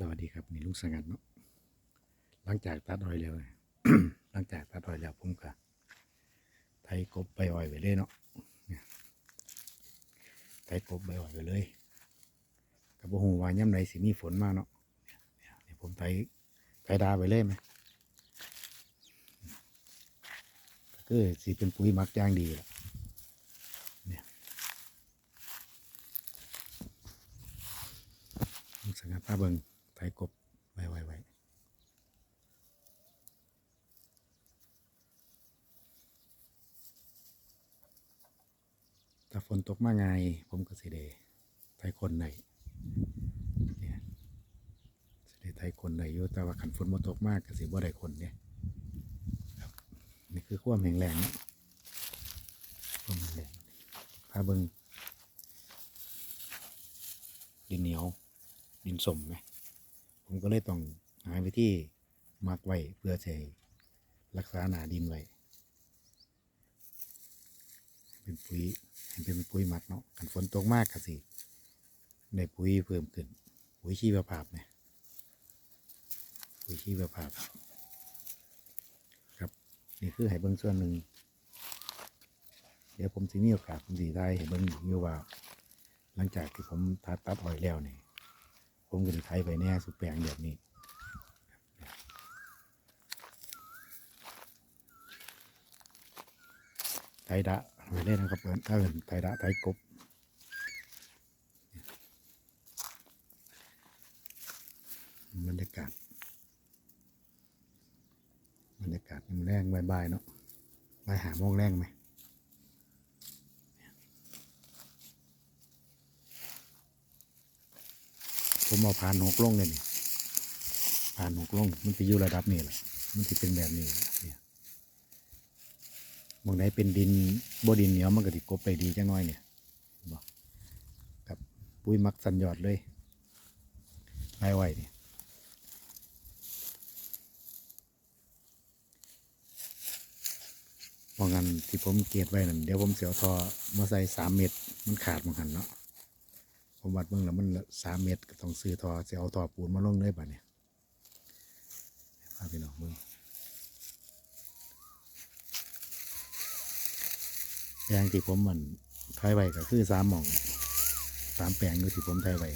สวัสดีครับนี่ลุงสังัดเนาะหลังจากตัดอ้อยแล้วหลังจากตัดอ้อยแล้วผมก็ไถกบใบอ้อยไปเลยเนาะเนี่ยไถกบใบอ้อยไปเลยกับบ่ฮู้ว่าย่ำใดสิมีฝนมาเนาะเนี่ยเนี่ยผมไถไถดาไปเลยไหมก็สิเป็นปุ๋ยมักย่างดีละเนี่ยลุงสงัดพาเบิง ไถกบไว้ไว้ไว้ถ้าฝนตกมาไง ผมก็สิเดไทยคนในเนี่ยสิเดไทยคนในอยู่แต่ว่าขันฝนมาตกมากก็สิบ่ได้คนเนี่ยครับนี่คือความแข็งแรงนะความแข็งแรงพาเบิงดินเหนียวดินสมไหม ผมก็เลยต้องหาวิธีมักไว้เพื่อให้รักษาหนาดินไว้เป็นปุ๋ยให้เป็นปุ๋ยหมักเนาะกันฝนตกมากก็สิได้ปุ๋ยเพิ่มขึ้น ปุ๋ยชีวภาพเนี่ยปุ๋ยชีวภาพ ครับนี่คือให้เบิ้งส่วนหนึ่งเดี๋ยวผมสิมีโอกาสผมสีได้ให้เบิ้งอยู่ว่า หลังจากที่ผมตัดตัดอ้อยแล้วนี่ ผมก็จะไถไปแน่สุดแปลงแบบนี้ไทดะไปเล่นนะครับเอิ้นถ้าเอินไทดะไทยกบบรรยากาศบรรยากาศยังแรงบายๆเนาะบหาโมงแรงไหม ผมเอาผ่านหกลงเลยนี่ผ่านหกลง มันจะอยู่ระดับนี้แหละมันจะเป็นแบบนี้เนี่ยหมองไหนเป็นดินบ่ดินเหนียวมันก็ติกบไปดีจังน้อยเนี่ยบอกกับปุ๋ยมักสันยอดเลยไว้ไว้เนี่ยมองกันที่ผมเกียดไว้นั่นเดี๋ยวผมเสียวทอมาใส่สามเม็ดมันขาดมองหันเนาะ ผมวัดเบิ่งแล้วมันสามเม็ดก็ต้องซื้อทอเสียวทอปูนมาลงเลยป่ะเนี่ยพาพี่น้องเบิ่งแปลงที่ผมมันไทยไว้ก็คือสามหม่องสามแปลงอยู่ที่ผมไทยไว้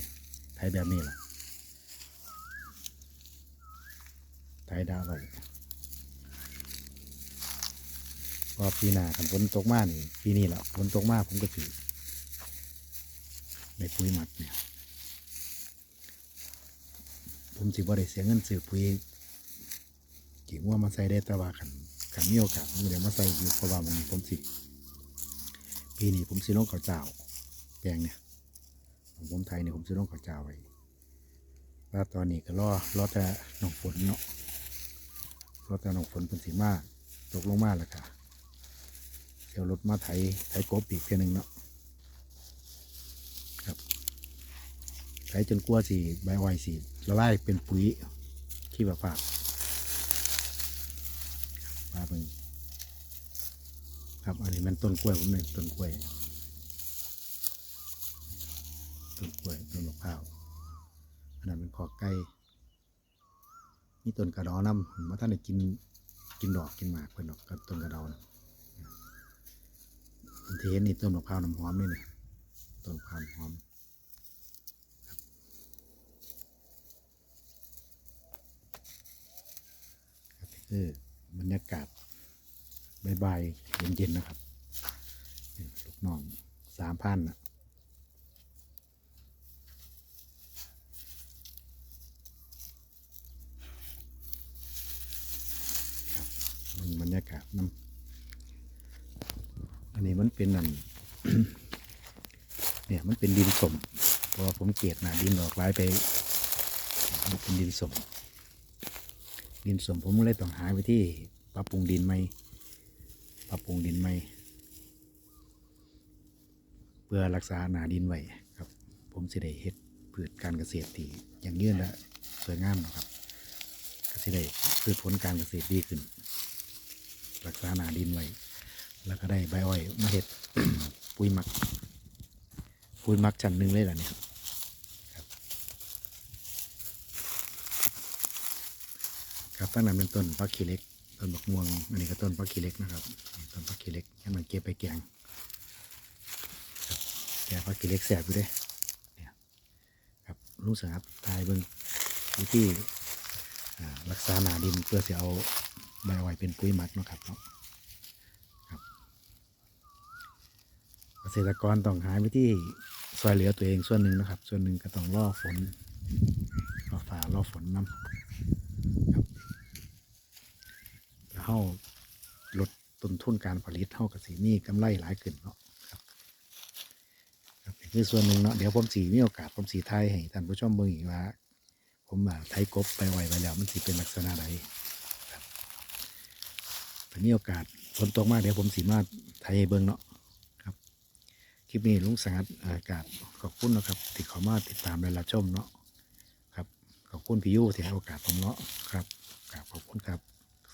ไทยแบบนี้แหละไทยดาวไว้พอปีหน้าคันฝนตกมากนี่ปีนี้แหละฝนตกมากผมก็ถือ ในปุ๋ยหมักเนี่ยผมสิบ่ได้เสียเงินซื้อปุ๋ยกิ่งว่ามาใส่ได้ต่ว่าขันขันมีโอกาสผมเดี๋ยวมาใส่อยู่เพราะว่ามันผมสิปีนี้ผมซื้อลงข้าวเจ้าแปลงเนี่ยของผมไทยเนี่ยผมซื้อลงข้าวเจ้าไว้แล้วตอนนี้ก็รอรอแต่น้องฝนเนาะรอแต่น้องฝนเป็นสีมากตกลงมาแล้วค่ะเดี๋ยวรถมาไถไถกบอีกเพียหนึงเนาะครับ ไถจนกลัวสีใบอ้อยสีละลายเป็นปุ๋ยขี้แบบฝากมาเบิ่งครับอันนี้มันต้นกล้วยผมเลยต้นกล้วยต้นกล้วยต้นมะพร้าวอันนั้นเป็นคอไก่นี่ต้นกระดอน้ำมาท่านได้กินกินดอกกินหมากเพิ่นดอกกับต้นกระดอนอันที่เห็นนี่ต้นมะพร้าวน้ำหอมนี่นี่ต้นมะพร้าวหอมครับ ครับนี่คือบรรยากาศบายๆเย็นๆนะครับ ลูกน้องสามพันนะบมันบรรยากาศน้ำอันนี้มันเป็นนั่นเนี่ยมันเป็นดินสมเพราะว่าผมเกลียดหนาดินออกร้ายไป มันเป็นดินสม ดินสมผมเลยต้องหาวิธีปรับปรุงดินใหม่ปรับปรุงดินใหม่เพื่อรักษาหนาดินไว้ครับ ผมสิได้เฮ็ดพืชการเกษตรที่อย่างยืนและสวยงามนะครับก็สิได้พืชผลการเกษตรดีขึ้น รักษาหนาดินไว้แล้วก็ได้ใบอ้อยมาเฮ็ด ปุ๋ยหมัก ปุ๋ยหมักชั้นหนึ่งเลยล่ะเนี่ยครับครับ ครับตั้งนั้นเป็นต้นพักขี้เล็กต้นบักม่วงอันนี้ก็ต้นพักขี้เล็กนะครับต้นพักขี้เล็กให้มันเก็บไปแกงแกงพักขี้เล็กแสบอยู่เด้เนี่ยครับลุงสงับทายเบิ่งวิธีรักษาหนาดินเพื่อจะเอาใบไว้เป็นปุ๋ยมักเนะครับเนาะครับเกษตรกรต้องหาวิธีช่วยเหลือตัวเองส่วนหนึ่งนะครับ ส่วนหนึ่งก็ต้องล่อฝนล่อฟ้าล่อฝนน้ำครับแล้ว เฮาลดต้นทุนการผลิตเฮากับสีมีกำไรหลายขึ้นเนาะครับคือส่วนหนึ่งเนาะเดี๋ยวผมสีมีโอกาสผมสีไทยให้ท่านผู้ชมเบิ่งอีกว่า ผมอ่าไทยกบไปไวไว้แล้วมันสิเป็นลักษณะใดครับถ้ามีโอกาสฝนตกมากเดี๋ยวผมสีมาไทยเบิ่งเนาะครับ คลิปนี้ลุงสังัดอากาศขอบคุณนะครับที่ขามาติดตามและรับชมเนาะครับขอบคุณพี่ยูที่ให้โอกาสผมเนาะครับขอบคุณครับ